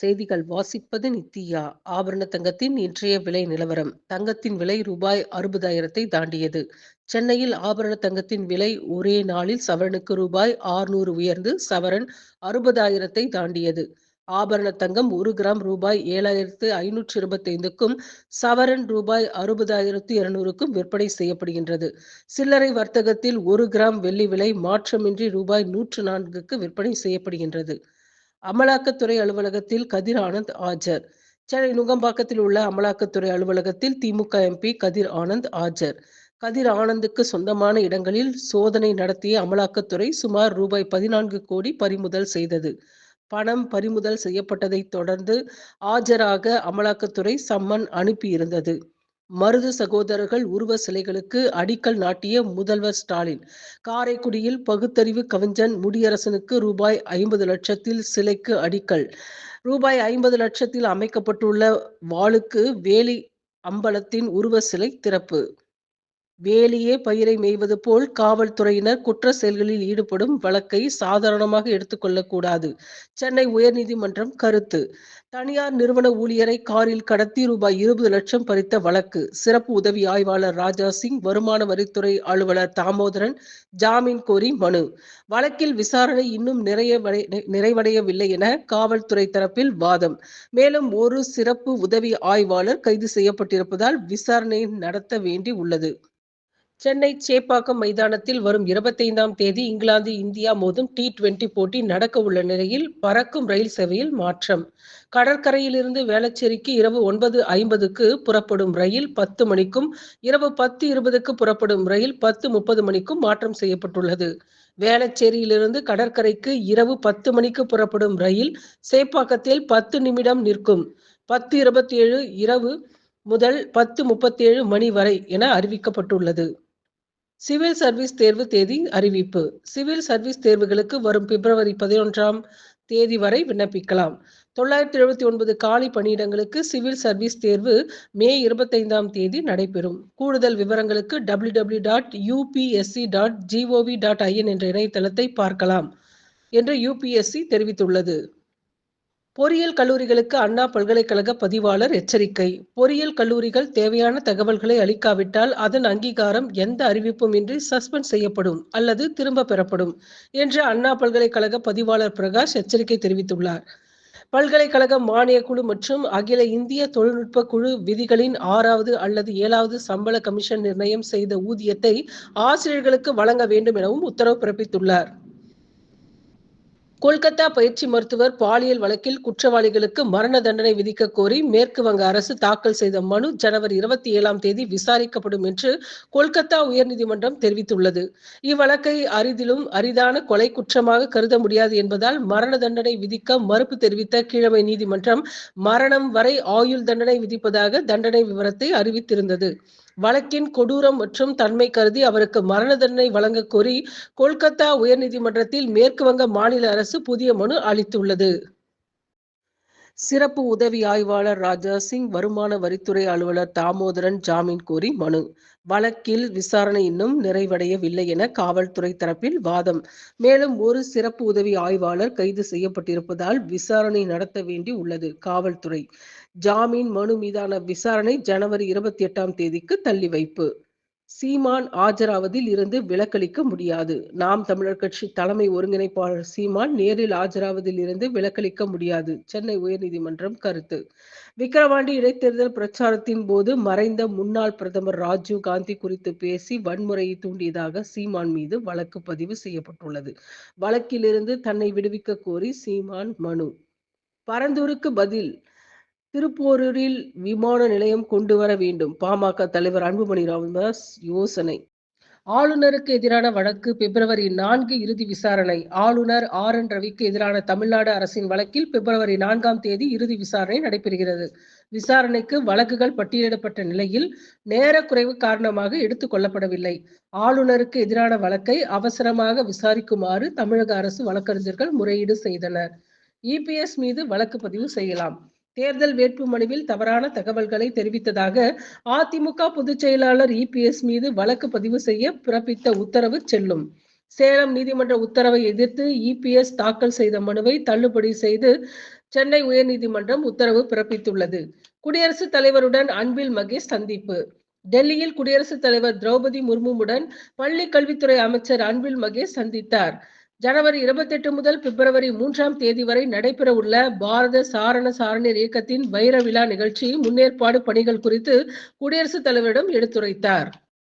செய்திகள் வாசிப்பது நித்தியா. ஆபரண தங்கத்தின் இன்றைய விலை நிலவரம். தங்கத்தின் விலை ரூபாய் அறுபதாயிரத்தை தாண்டியது. சென்னையில் ஆபரண தங்கத்தின் விலை ஒரே நாளில் சவரனுக்கு ரூபாய் ஆறுநூறு உயர்ந்து சவரன் அறுபதாயிரத்தை தாண்டியது. ஆபரண தங்கம் ஒரு கிராம் ரூபாய் ஏழாயிரத்து ஐநூற்று இருபத்தைந்துக்கும் சவரன் ரூபாய் அறுபதாயிரத்து இருநூறுக்கும் விற்பனை செய்யப்படுகின்றது. சில்லறை வர்த்தகத்தில் ஒரு கிராம் வெள்ளி விலை மாற்றமின்றி ரூபாய் நூற்று நான்குக்கு விற்பனை செய்யப்படுகின்றது. அமலாக்கத்துறை அலுவலகத்தில் கதிர் ஆனந்த் ஆஜர். சென்னை நுங்கம்பாக்கத்தில் உள்ள அமலாக்கத்துறை அலுவலகத்தில் திமுக எம்பி கதிர் ஆனந்த் ஆஜர். கதிர் ஆனந்துக்கு சொந்தமான இடங்களில் சோதனை நடத்திய அமலாக்கத்துறை சுமார் ரூபாய் பதினான்கு கோடி பறிமுதல் செய்தது. பணம் பறிமுதல் செய்யப்பட்டதை தொடர்ந்து ஆஜராக அமலாக்கத்துறை சம்மன் அனுப்பியிருந்தது. மருது சகோதரர்கள் உருவ சிலைகளுக்கு அடிக்கல் நாட்டிய முதல்வர் ஸ்டாலின். காரைக்குடியில் பகுத்தறிவு கவிஞன் முடியரசனுக்கு ரூபாய் ஐம்பது லட்சத்தில் சிலைக்கு அடிக்கல். ரூபாய் ஐம்பது லட்சத்தில் அமைக்கப்பட்டுள்ள வாளுக்கு வேலி அம்பலத்தின் உருவ சிலை திறப்பு. வேலியே பயிரை மேய்வது போல் காவல்துறையினர் குற்ற செயல்களில் ஈடுபடும் வழக்கை சாதாரணமாக எடுத்துக்கொள்ளக்கூடாது சென்னை உயர்நீதிமன்றம் கருத்து. தனியார் நிறுவன ஊழியரை காரில் கடத்தி ரூபாய் இருபது லட்சம் பறித்த வழக்கு. சிறப்பு உதவி ஆய்வாளர் ராஜா சிங் வருமான வரித்துறை அலுவலர் தாமோதரன் ஜாமீன் கோரி மனு. வழக்கில் விசாரணை இன்னும் நிறைய நிறைவடையவில்லை என காவல்துறை தரப்பில் வாதம். மேலும் ஒரு சிறப்பு உதவி ஆய்வாளர் கைது செய்யப்பட்டிருப்பதால் விசாரணை நடத்த வேண்டி உள்ளது. சென்னை சேப்பாக்கம் மைதானத்தில் வரும் இருபத்தைந்தாம் தேதி இங்கிலாந்து இந்தியா மோதும் டி டுவெண்டி போட்டி நடக்க உள்ள நிலையில் பறக்கும் ரயில் சேவையில் மாற்றம். கடற்கரையிலிருந்து வேளச்சேரிக்கு இரவு ஒன்பது ஐம்பதுக்கு புறப்படும் ரயில் பத்து மணிக்கும் இரவு பத்து இருபதுக்கு புறப்படும் ரயில் பத்து முப்பது மணிக்கும் மாற்றம் செய்யப்பட்டுள்ளது. வேளச்சேரியிலிருந்து கடற்கரைக்கு இரவு பத்து மணிக்கு புறப்படும் ரயில் சேப்பாக்கத்தில் பத்து நிமிடம் நிற்கும். பத்து இருபத்தி ஏழு இரவு முதல் பத்து முப்பத்தி ஏழு மணி வரை என அறிவிக்கப்பட்டுள்ளது. சிவில் சர்வீஸ் தேர்வு தேதி அறிவிப்பு. சிவில் சர்வீஸ் தேர்வுகளுக்கு வரும் பிப்ரவரி பதினொன்றாம் தேதி வரை விண்ணப்பிக்கலாம். தொள்ளாயிரத்தி எழுபத்தி ஒன்பது காலி பணியிடங்களுக்கு சிவில் சர்வீஸ் தேர்வு மே இருபத்தைந்தாம் தேதி நடைபெறும். கூடுதல் விவரங்களுக்கு W W dot UPSC dot G O V dot I N என்ற இணையதளத்தை பார்க்கலாம் என்று யூபிஎஸ்சி தெரிவித்துள்ளது. பொறியியல் கல்லூரிகளுக்கு அண்ணா பல்கலைக்கழக பதிவாளர் எச்சரிக்கை. பொறியியல் கல்லூரிகள் தேவையான தகவல்களை அளிக்காவிட்டால் அதன் அங்கீகாரம் எந்த அறிவிப்பும் இன்றி சஸ்பெண்ட் செய்யப்படும் அல்லது திரும்ப பெறப்படும் என்று அண்ணா பல்கலைக்கழக பதிவாளர் பிரகாஷ் எச்சரிக்கை தெரிவித்துள்ளார். பல்கலைக்கழக மானிய குழு மற்றும் அகில இந்திய தொழில்நுட்ப குழு விதிகளின் ஆறாவது அல்லது ஏழாவது சம்பள கமிஷன் நிர்ணயம் செய்த ஊதியத்தை ஆசிரியர்களுக்கு வழங்க வேண்டும் எனவும் உத்தரவு பிறப்பித்துள்ளார். கொல்கத்தா பயிற்சி மருத்துவர் பாலியல் வழக்கில் குற்றவாளிகளுக்கு மரண தண்டனை விதிக்க கோரி மேற்கு வங்க அரசு தாக்கல் செய்த மனு ஜனவரி இருபத்தி ஏழாம் தேதி விசாரிக்கப்படும் என்று கொல்கத்தா உயர்நீதிமன்றம் தெரிவித்துள்ளது. இவ்வழக்கை அரிதிலும் அரிதான கொலை குற்றமாக கருத முடியாது என்பதால் மரண தண்டனை விதிக்க மறுப்பு தெரிவித்த கீழமை நீதிமன்றம் மரணம் வரை ஆயுள் தண்டனை விதிப்பதாக தண்டனை விவரத்தை அறிவித்திருந்தது. வழக்கின் கொடூரம் மற்றும் தன்மை கருதி அவருக்கு மரண தண்டனை வழங்க கோரி கொல்கத்தா உயர்நீதிமன்றத்தில் மேற்கு வங்க மாநில அரசு புதிய மனு அளித்துள்ளது. சிறப்பு உதவி ஆய்வாளர் ராஜா சிங் வருமான வரித்துறை அலுவலர் தாமோதரன் ஜாமீன் கோரி மனு. வழக்கில் விசாரணை இன்னும் நிறைவடையவில்லை என காவல்துறை தரப்பில் வாதம். மேலும் ஒரு சிறப்பு உதவி ஆய்வாளர் கைது செய்யப்பட்டிருப்பதால் விசாரணை நடத்த வேண்டி உள்ளது காவல்துறை. ஜாமீன் மனு மீதான விசாரணை ஜனவரி இருபத்தி எட்டாம் தேதிக்கு தள்ளி வைப்பு. சீமான் ஆஜராவதில் இருந்து விலக்களிக்க முடியாது. நாம் தமிழர் கட்சி தலைமை ஒருங்கிணைப்பாளர் சீமான் நேரில் ஆஜராவதில் இருந்து விலக்களிக்க முடியாது. சென்னை உயர்நீதிமன்றம் கருத்து. விக்கிரவாண்டி இடைத்தேர்தல் பிரச்சாரத்தின் போது மறைந்த முன்னாள் பிரதமர் ராஜீவ் காந்தி குறித்து பேசி வன்முறையை தூண்டியதாக சீமான் மீது வழக்கு பதிவு செய்யப்பட்டுள்ளது. வழக்கிலிருந்து தன்னை விடுவிக்க கோரி சீமான் மனு. பரந்தூருக்கு பதில் திருப்போரூரில் விமான நிலையம் கொண்டு வர வேண்டும். பாமக தலைவர் அன்புமணி ராமதாஸ் யோசனை. ஆளுநருக்கு எதிரான வழக்கு பிப்ரவரி நான்கு இறுதி விசாரணை. ஆளுநர் ஆர் என் ரவிக்கு எதிரான தமிழ்நாடு அரசின் வழக்கில் பிப்ரவரி நான்காம் தேதி இறுதி விசாரணை நடைபெறுகிறது. விசாரணைக்கு வழக்குகள் பட்டியலிடப்பட்ட நிலையில் நேர குறைவு காரணமாக எடுத்துக் கொள்ளப்படவில்லை. ஆளுநருக்கு எதிரான வழக்கை அவசரமாக விசாரிக்குமாறு தமிழக அரசு வழக்கறிஞர்கள் முறையீடு செய்தனர். இபிஎஸ் மீது வழக்கு பதிவு செய்யலாம். தேர்தல் வேட்பு மனுவில் தவறான தகவல்களை தெரிவித்ததாக அதிமுக பொதுச் செயலாளர் இபிஎஸ் மீது வழக்கு பதிவு செய்ய பிறப்பித்த உத்தரவு செல்லும். சேலம் நீதிமன்ற உத்தரவை எதிர்த்து இபிஎஸ் தாக்கல் செய்த மனுவை தள்ளுபடி செய்து சென்னை உயர்நீதிமன்றம் உத்தரவு பிறப்பித்துள்ளது. குடியரசுத் தலைவருடன் அன்பில் மகேஷ் சந்திப்பு. டெல்லியில் குடியரசுத் தலைவர் திரௌபதி முர்முவுடன் பள்ளி கல்வித்துறை அமைச்சர் அன்பில் மகேஷ் சந்தித்தார். ஜனவரி இருபத்தி எட்டு முதல் பிப்ரவரி மூன்றாம் தேதி வரை நடைபெறவுள்ள பாரத சாரண சாரணியர் இயக்கத்தின் வைர விழா நிகழ்ச்சி முன்னேற்பாடு பணிகள் குறித்து குடியரசுத் தலைவரிடம் எடுத்துரைத்தார்.